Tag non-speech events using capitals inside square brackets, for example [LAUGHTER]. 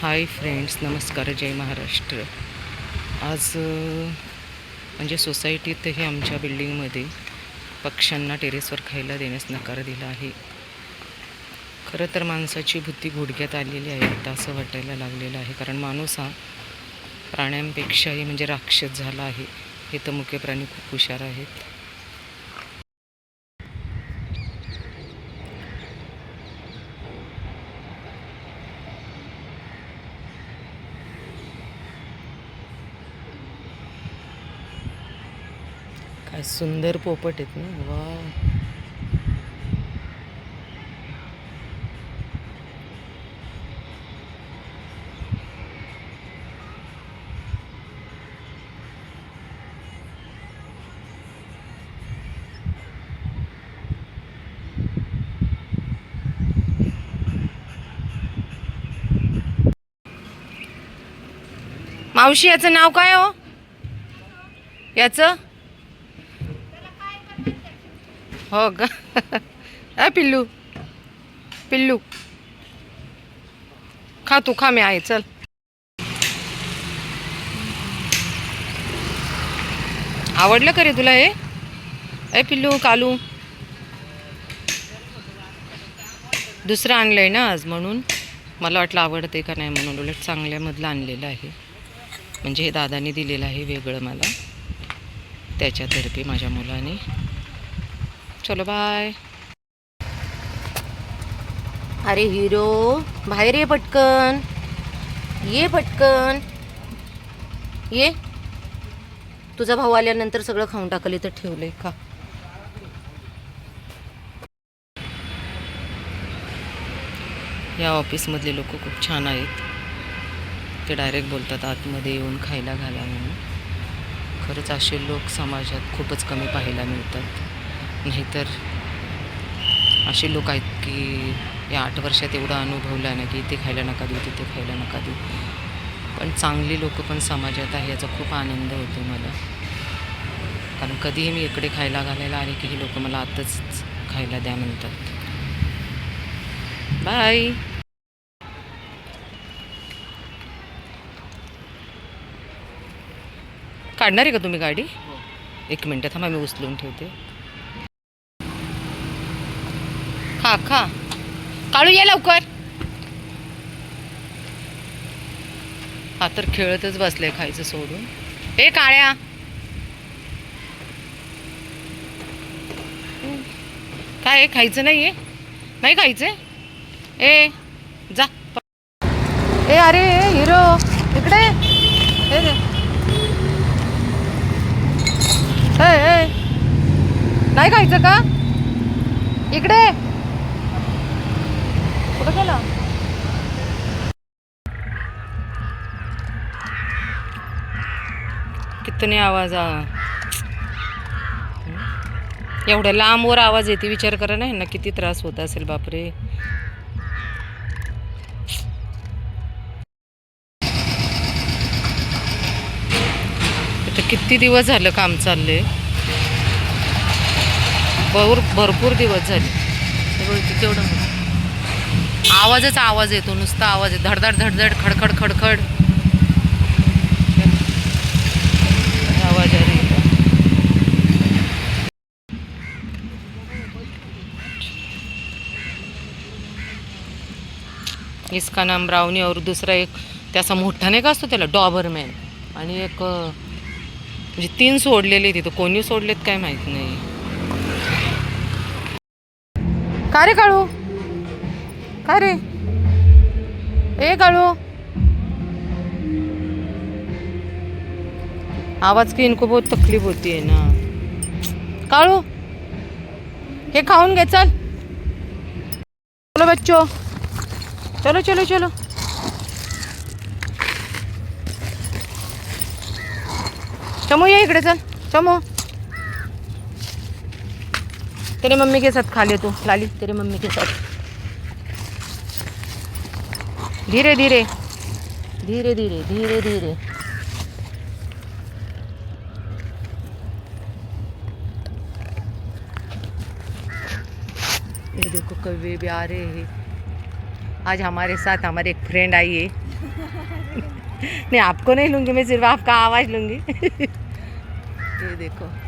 Hi friends नमस्कार जय महाराष्ट्र. आज म्हणजे सोसायटीतही आमच्या बिल्डिंगमध्ये पक्ष्यांना टेरेसवर खायला देण्यास नकार दिला आहे. खरं तर माणसाची बुद्धी गुडघ्यात आलेली आहे आता असं वाटायला लागलेलं आहे. कारण माणूस हा प्राण्यांपेक्षाही म्हणजे राक्षस झाला आहे. हे तर मुख्य प्राणी खूप हुशार आहेत. काय सुंदर पोपट आहेत ना. वा मावशी याचं नाव काय हो? याचं? हो का? अ पिल्लू. पिल्लू. खा तू खा मी आहे चल. आवडलं का रे तुला हे? ए पिल्लू कालू. दुसरं आणलंय ना आज म्हणून. मला वाटलं आवडते का नाही म्हणून. उलट चांगल्यामधलं आणलेलं आहे. म्हणजे हे दादाने दिलेलं आहे वेगळं मला. त्याच्यातर्फे माझ्या मुलाने चलो बाय अरे हिरो बाहेर ये पटकन. ये पटकन. ये. तुझा भाऊ आल्यानंतर सगळं खाऊन टाकलं तर ठेवलंय का? या ऑफिसमधले लोक खूप छान आहेत. ते डायरेक्ट बोलतात आतमध्ये येऊन खायला घाला म्हणून. खरंच असे लोक समाजात खूपच कमी पाहायला मिळतात. नाहीतर असे लोक आहेत की या आठ वर्षात एवढा अनुभवला ना की इथे खायला नका देऊ तिथे खायला नका देऊ. पण चांगली लोक पण समाजात आहे याचा खूप आनंद होतो मला. कारण कधीही मी इकडे खायला घालायला आले की ही लोक मला आताच खायला द्या म्हणतात. बाय काढणार आहे का तुम्ही गाडी? एक मिनटं थांबा मी उचलून ठेवते. खा खा. काळू या लवकर. हा तर खेळतच बसले खायचं सोडून. ए काळ्या. काय खायचं नाही आहे नाही खायचं ए जा. ए अरे हिरो इकडे. नाही खायचं का? इकडे. कुठं गेला कितने आवाज एवढ्या लांबवर आवाज येते विचार करा ना किती त्रास होत असेल बापरे. किती दिवस झालं काम चाललंय? भर भरपूर दिवस झाले. तेवढं बघ किती एवढं मोठं. आवाजच आवाज येतो नुसता आवाज येतो. धडधड धडधड खडखड खडखड. आवाज आहे इसका नाम ब्राउनी और दुसरा एक त्याचा मोठा नाही का असतो त्याला? डॉबरमॅन. आणि एक म्हणजे तीन सोडलेले तिथं. कोणी सोडलेत काय माहीत नाही. का रे काळू? काय रे? ए काळू आवाज की इनको बहुत तकलीफ होती है ना. काळू हे खाऊन घे चल. चलो बच्चो. चलो चलो चलो. चमो ये इकडे चल. चमो. तेरे मम्मी के साथ खा ले तू. लाली तेरे मम्मी के साथ. धीरे धीरे। धीरे धीरे धीरे धीरे। ये देखो कौवे भी आ रहे हैं। आज हमारे साथ हमारे एक फ्रेंड आई है। [LAUGHS] नहीं, आपको नहीं लूँगी, मैं सिर्फ़ आपका आवाज़ लूँगी। [LAUGHS] ये देखो।